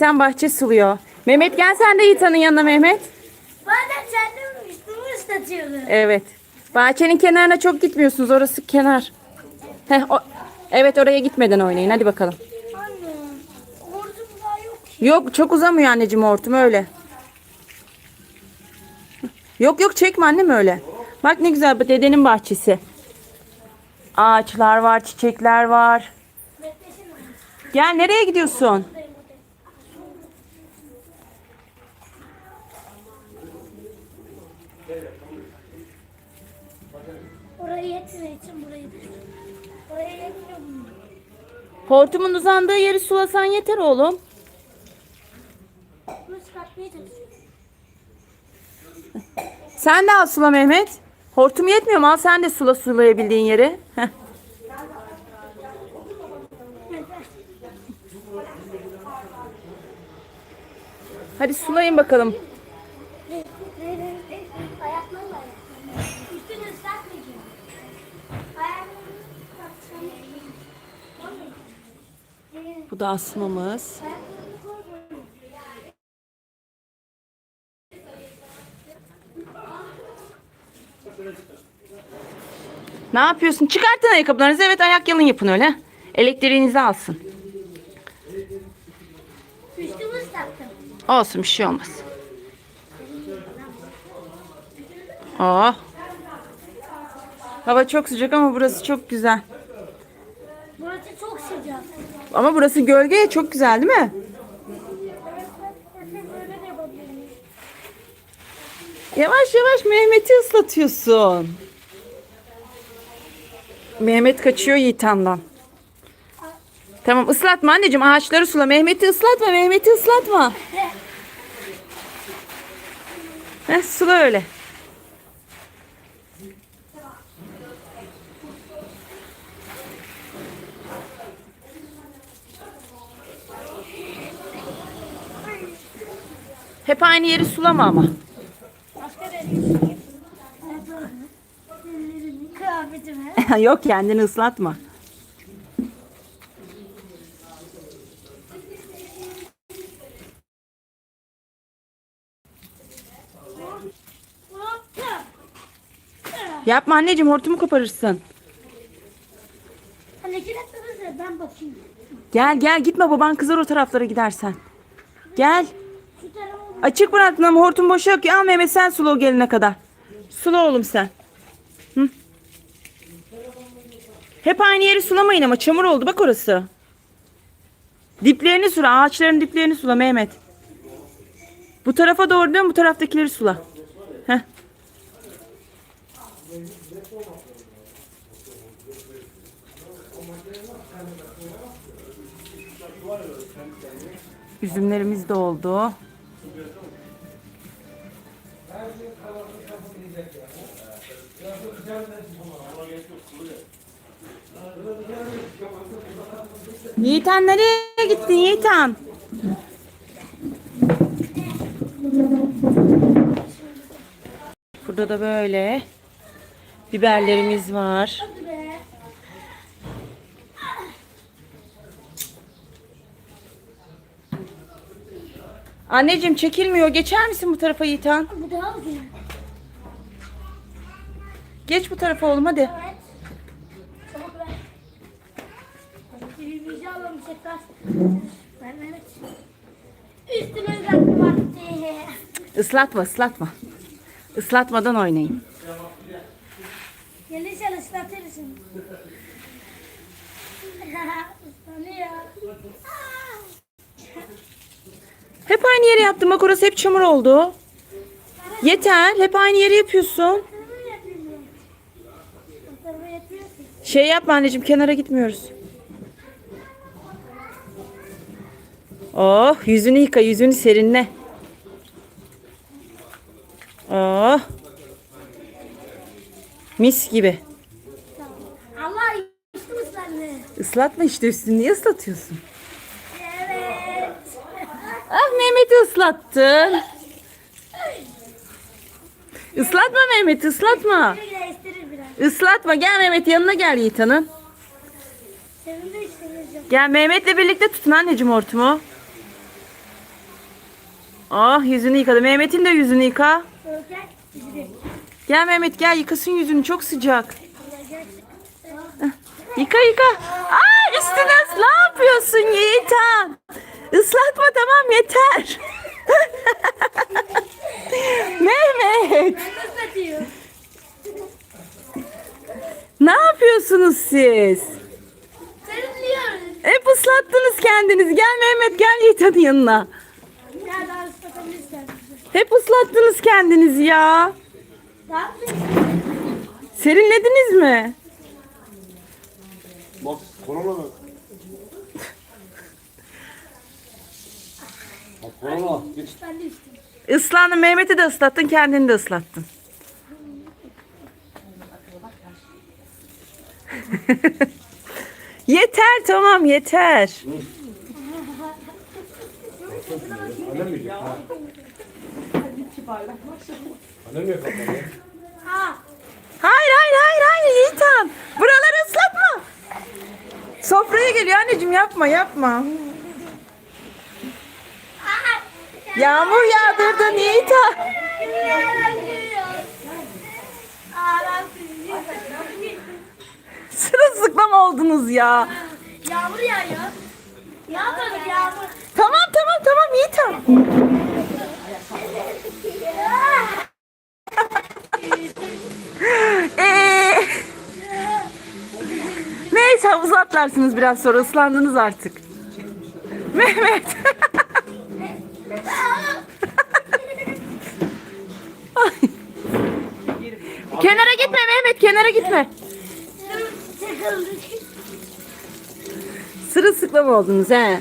Yiğitan bahçe suluyor. Mehmet gel sen de Yiğitan'ın yanına Mehmet. Bazen kendim üstümü ıslatıyorum. Evet. Bahçenin kenarına çok gitmiyorsunuz. Orası kenar. Heh, o... Evet oraya gitmeden oynayın. Hadi bakalım. Anne, hortum daha yok ki. Yok çok uzamıyor anneciğim hortum öyle. Yok yok çekme annem öyle. Bak ne güzel bu dedenin bahçesi. Ağaçlar var, çiçekler var. Gel nereye gidiyorsun? Orayı yetmiyor için burayı da. Oraya yetmiyor mu? Hortumun uzandığı yeri sulasan yeter oğlum. Sen de al sula Mehmet. Hortum yetmiyor mu? Al sen de sula sulayabildiğin yeri. Heh. Hadi sulayın bakalım. Ayaklarla ayak. Üstünü ıslatmayacağım. Ayaklarını ıslatacağım. Bu da asmamız. Ne yapıyorsun? Çıkartın ayakkabılarınızı. Evet ayak yalın yapın öyle. Elektriğinizi alsın. Olsun bir şey olmaz. Oh. Hava çok sıcak ama burası çok güzel. Sıcak. Ama burası gölge çok güzel değil mi? Yavaş yavaş Mehmet'i ıslatıyorsun. Mehmet kaçıyor Yiğitan'dan. Tamam ıslatma anneciğim ağaçları sula. Mehmet'i ıslatma Mehmet'i ıslatma. Heh, sula öyle. Hep aynı yeri sulama ama. Yok kendini ıslatma. Yapma anneciğim hortumu koparırsın. Ben bakayım. Gel gel gitme baban kızar o taraflara gidersen. Gel. Şu tarafa Açık bıraktın ama hortum boşa yok. Al Mehmet sen sula o gelene kadar. Sula oğlum sen. Hı? Hep aynı yeri sulamayın ama çamur oldu bak orası. Diplerini sula. Ağaçların diplerini sula Mehmet. Bu tarafa doğru dön bu taraftakileri sula. Heh. Üzümlerimiz de oldu. Yiğitan nereye gittin Yiğitan? Burada da böyle biberlerimiz var. Anneciğim çekilmiyor. Geçer misin bu tarafa Yiğitan? Bu daha uzun. Geç bu tarafa oğlum hadi. Evet. Ver Mehmet. Üstüne ıslattım artık. Islatma ıslatma. Islatmadan oynayın. Gelirsen ıslatırsın. Hep aynı yere yaptım. Bak orası hep çamur oldu. Yeter. Hep aynı yeri yapıyorsun. Tarafa yapayım ben. O tarafa yapıyor ki. Şey yapma anneciğim kenara gitmiyoruz. Oh yüzünü yıka yüzünü serinle. Oh. Mis gibi. Allah üstüm ıslandı. Islatma işte üstünü niye ıslatıyorsun? Evet. Ah Mehmet'i ıslattın. Islatma Mehmet ıslatma. Islatma gel Mehmet yanına gel Yiğitan'ın. Senin de işlemeyeceğim. Gel Mehmet'le birlikte tutun anneciğim hortumu. Ah yüzünü yıkadı. Mehmet'in de yüzünü yıka. Gel. Mehmet gel yıkasın yüzünü çok sıcak. Yıka yıka. Aa üstüne ne yapıyorsun Yiğitan? Islatma tamam yeter. Mehmet Nasıl atıyor? ne yapıyorsunuz siz? Sarılıyoruz. Hep ıslattınız kendiniz. Gel Mehmet gel Yiğitan'ın yanına. Gel daha ıslatabilirsen. Hep ıslattınız kendinizi ya. Ne yapıyorsun? Serinlediniz mi? Bak korona bak. Bak korona. Geç. Ben de üstüm. Islandın Mehmet'i de ıslattın kendini de ıslattın. yeter tamam yeter. Annem. Hayır hayır hayır hayır Yiğitan. Buraları ıslatma. Sofraya geliyor anneciğim yapma yapma. Yağmur yağdırdın Yiğitan. Sırılsıklam oldunuz ya. Yağmur yağıyor. Yağmur yağmur. Tamam tamam tamam Yiğitan. Ee, neyse havuza atlarsınız biraz sonra ıslandınız artık. Mehmet. Kenara gitme Mehmet kenara gitme. Sırılsıklam oldunuz he.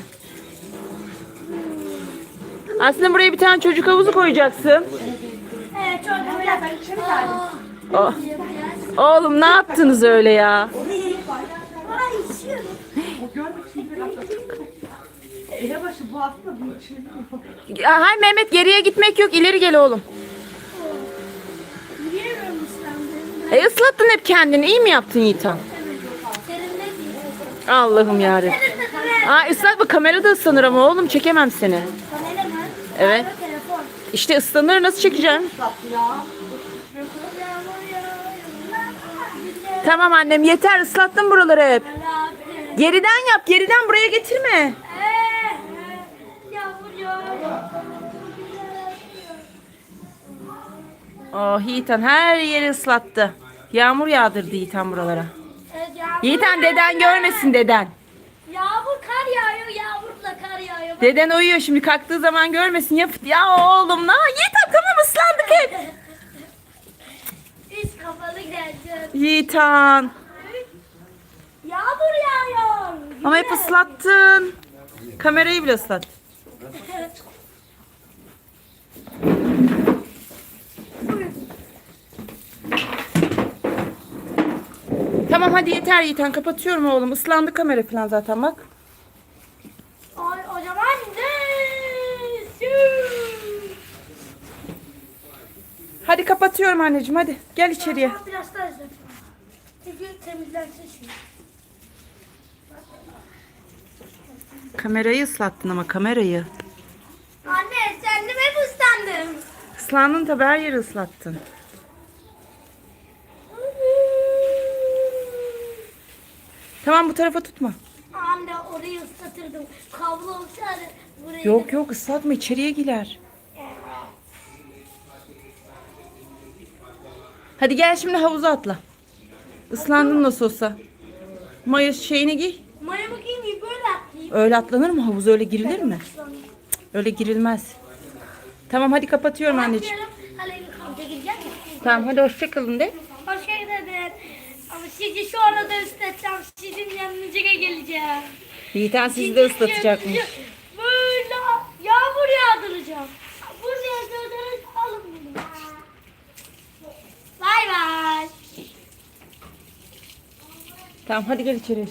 Aslında buraya bir tane çocuk havuzu koyacaksın. Evet çok güzel. Oh. Oğlum ne yaptınız öyle ya? Ay üşüyorum. Ya, Hay Mehmet geriye gitmek yok ileri gel oğlum. Yürüyemiyorum. E ıslattın hep kendini iyi mi yaptın Yiğitan? Allah'ım yarabbim. Aa ıslatma kamera da ıslanır ama oğlum çekemem seni. Kamera mı? Evet. İşte ıslanır nasıl çekeceğim? Tamam annem yeter ıslattın buraları hep. Geriden yap geriden buraya getirme. Oh Yiğitan her yeri ıslattı. Yağmur yağdırdı Yiğitan buralara. Yiğitan deden görmesin deden. Yağmur kar yağıyor. Yağmurla kar yağıyor. Bak, Deden uyuyor şimdi kalktığı zaman görmesin. Ya, ya oğlum na Yiğitan tamam ıslandık hep. Üst kapalı geleceğiz. Yiğitan. Yağmur yağıyor. Ama hep ıslattın. Kamerayı bile ıslat. Tamam hadi yeter Yiğitan kapatıyorum oğlum. Islandı kamera falan zaten bak. Ay, o zaman. Hadi kapatıyorum anneciğim hadi. Gel içeriye. Biraz daha izle. Çünkü temizlensin şimdi. Kamerayı ıslattın ama kamerayı. Anne sen de hep ıslandım. Islandın tabi her yeri ıslattın. Tamam bu tarafa tutma. Anne orayı ıslatırdım. Kablo olsaydı burayı. Yok yok ıslatma içeriye girer. Hadi gel şimdi havuza atla. Islandın nasıl olsa. Maya şeyini giy. Maya bakayım bir böyle atlayayım. Öyle atlanır mı havuz öyle girilir mi? Öyle girilmez. Tamam hadi kapatıyorum anneciğim. Hadi kampa gidecek misin? Tamam hadi hoşçakalın de. Sizi sonra da ıslatacağım. Sizin yanınıza geleceğim. Yiğiten sizi de ıslatacakmış. Böyle yağmur yağdıracağım. Buraya sığdırın alın bunu. Bay bay. Tamam hadi gel içeri.